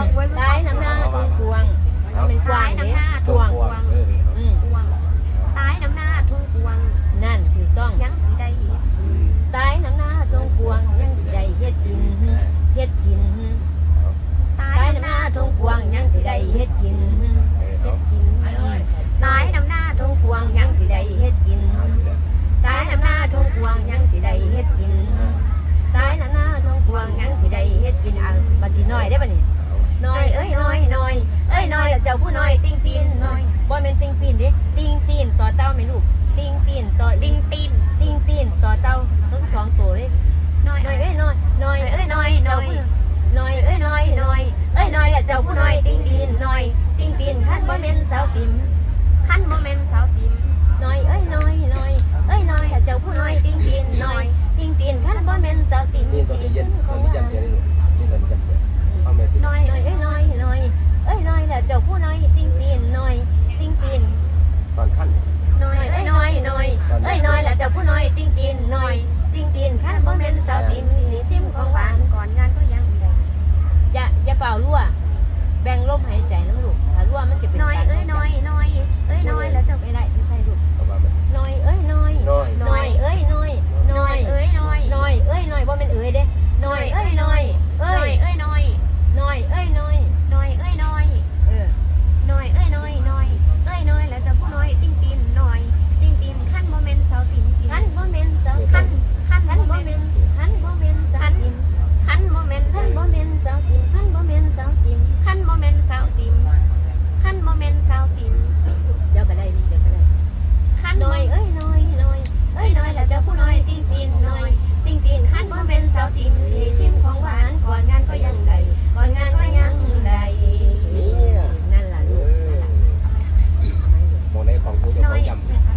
ซ้น้ำหน้าคือกวางมันเป็นกวางเนี่ยกวงอืมตายน้ำหน้าทุ่งกวางนั่นถูกต้องยังสีได้น้ำหน้าทุ่งกวงยังสีได้เฮ็ดกินเฮ็ดกินตาน้ำหน้าทุ่งกวงยังสีได้เฮ็ดกินเฮ็ดกินตาน้ำหน้าทุ่งกวงยังสีได้เฮ็ดกินตาน้ำหน้าทุ่งกวงยังสีได้เฮ็ดกินตาน้ำหน้าทุ่งกวงยังสีได้เฮ็ดกินอะบัดสิน้อยได้ป่ะนี่ น้อยเอ้ยน้อยน้อยเอ้ยน้อยแล้วเจ้าผู้น้อยติ้งตีนน้อยบ่แม่นติ้งปีนเด้ติ้งตีนต่อเต้าไหมลูกติ้งตีนต่อติติ้งงตีนติ้งตีนต่อเต้าทั้งสองตัวเลยน้อยน้อยเอ้ยน้อยน้อยเอ้ยน้อยน้อยน้อยเอ้ยน้อยน้อยเอ้ยน้อยแล้วเจ้าผู้น้อยติ้งตีนน้อยติ้งตีนขั้นบ่แม่นสาวติ่มขั้นโมเมนต์สาวติมน้อยเอ้ยน้อยน้อยเอ้ยน้อยแล้วเจ้าผู้น้อยติ้งตีนน้อยติ้งตีนขั้นบ่แม่นสาวติ่มนี่ตอนสีนี้เย็สิ้นนขตออนง ติ้งตีนน้อยติ้งตีนขั้นบ่แม่นสาวติ่มสีสิ้นของหวานก่อนงานก็ยังได้อย่าอย่าเป่ารั่ว แบ่งลมหายใจน้ำลูกถ้ารั่วมันจะเป็นน้อยการเอ้ยน้อยน้อยเอ้ยน้อยแล้วจะไม่ได้ไม่ใช่ลูกประมาณนั้นน้อยเอ้ยน้อยน้อยน้อยเอ้ยน้อยน้น้ออยยเอ้ยน้อยน้อยเอ้ยน้อยว่าเป็นเอ้ยเด้น้อยเอ้ยน้อยเอ้ น้อย ย เอ้ยน้อย น้อยเอ้ยน้อย น้อยเอ้ยน้อย เออ น้อยเอ้ยน้อยน้อยเอ้ยน้อยแล้วจะผู้น้อยติ้งตีนน้อยติ้งตีนขั้นโมเมนต์สาวติมสิ ขันบ่แม่นสาว ขั้ ขั น น ขั้น ขัน โม บ่ เม แม่ น น ต์ ขันบ่แม่นสาวติม ขั้นโมเมนต์ ขันบ่แม่นสาวติมขันบ่แม่นสาวติม ขั้นโมเมนต์สาวติมขั้นโมเมนต์สาวติม เดี๋ยวก็ได้เดี๋ยวก็ได้ ขั้น น้อยเอ้ยน้อยน้อยเอ้ยน้อยแล้วเจ้าผู้น้อยติ้งตีนน้อยติ้งตีนขันบ่แม่นสาวติมสีชิมของหวานก่อนงานก็ยังได้ก่อนงานก็ยังได้ เนี่ย นั่นล่ะ เอ ลูก อโมในของกูจะของจำ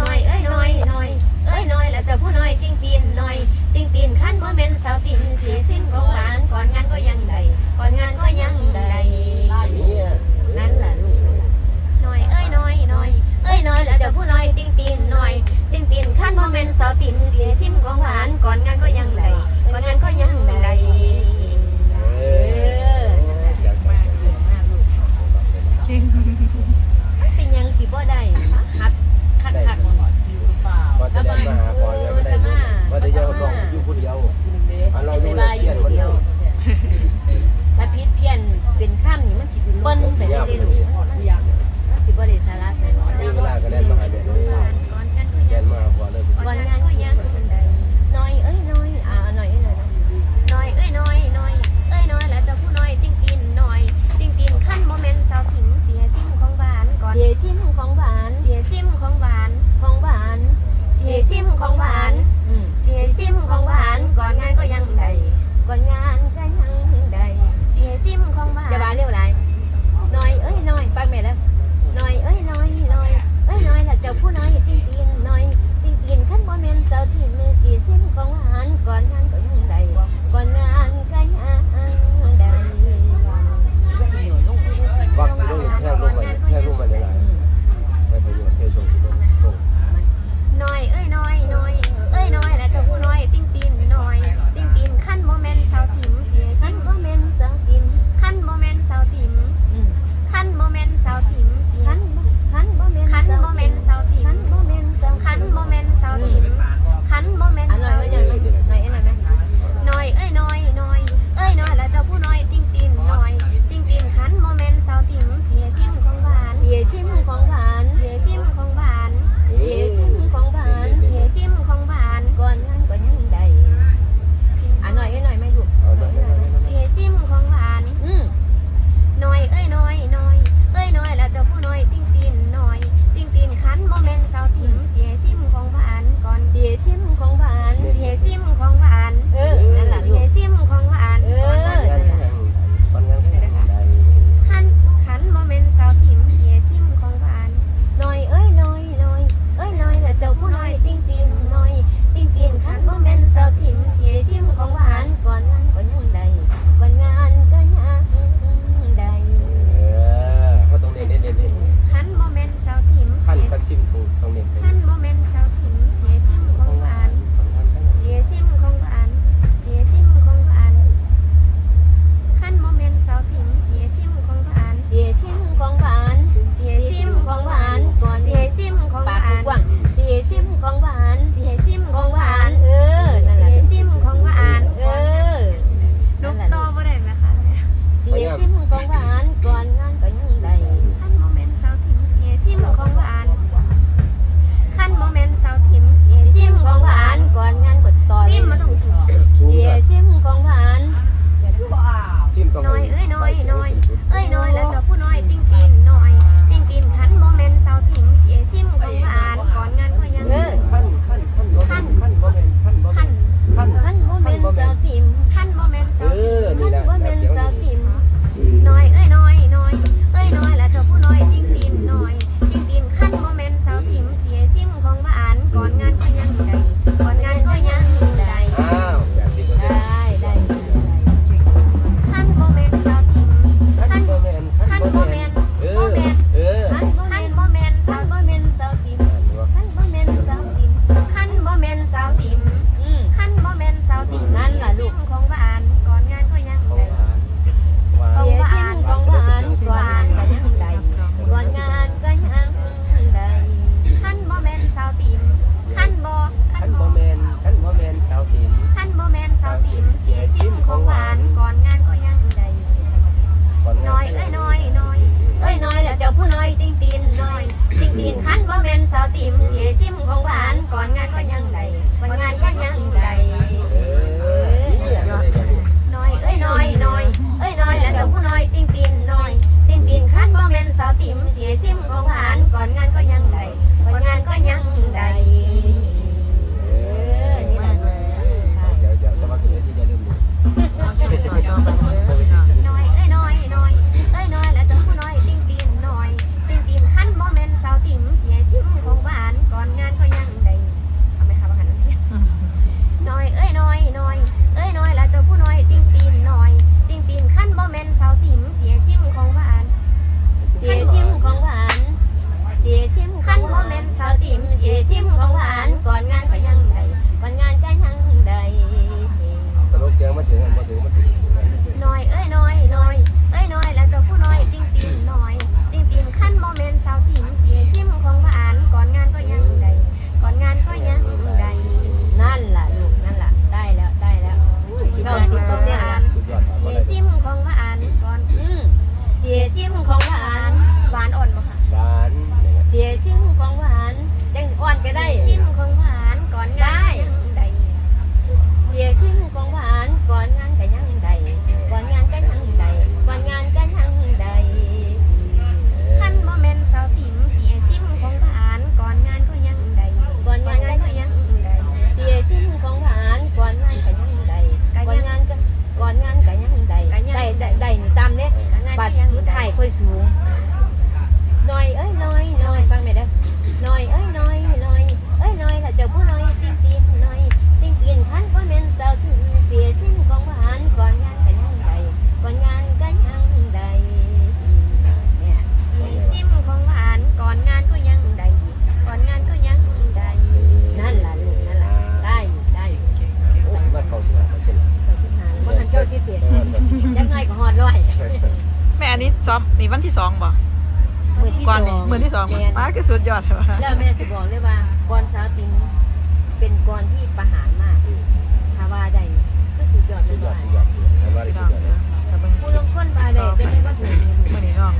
น้อยเอ้ยน้อยน้อยเอ้ยน้อยแล้วเจ้าผู้น้อยติ้งตีนน้อยติ้งตีนขันบ่แม่นสาวติมสีชิมของหวานก่อนงานก็ยังได้ก่อนงานก็ยังได้ เนี่ย นั่นล่ะลูกนั่นล่ะ น้อยเอ้ยน้อยน้อย เอ้ยน้อยแล้วเจ้าผู้น้อยติ้งตีนน้อยติ้งตีนขันบ่แม่นสาวติมสีชิมของหวานก่อนงานก็ยังได้ก่อนงานก็ยังได้ เอ เอ อ อนั่นแหละเก่งมากลูก เป็นยังสิบ่ได้หัดคักคักว่าจะได้มาหาพอยังไม่ได้รู้ว่าจะยอมลองอยู่คนเดียวอันเราดูเลยเพี้ยนคนเดียวถ้าพิษเพี้ยนเป็นข้ามนี่มันสิเบิ้ลไปได้เลยลูกมันสิบ่ได้สาระใส่ ซ้อมนี่วันที่สองบ่มือที่ก่อนสนองมือที่สองบ้าก็สุดยอดใช่ปะแล้วแม่จะบอกเลยว่ากรสาวติงเป็นกรที่ประหารมากถ้าว่าได้ก็สุดยอดสุดยอดสุดยอดสุดยอดแต่ว่าได้สุดยอดเลย ผู้ลงคนมาได้เป็นว่าถือมือนี้น้อง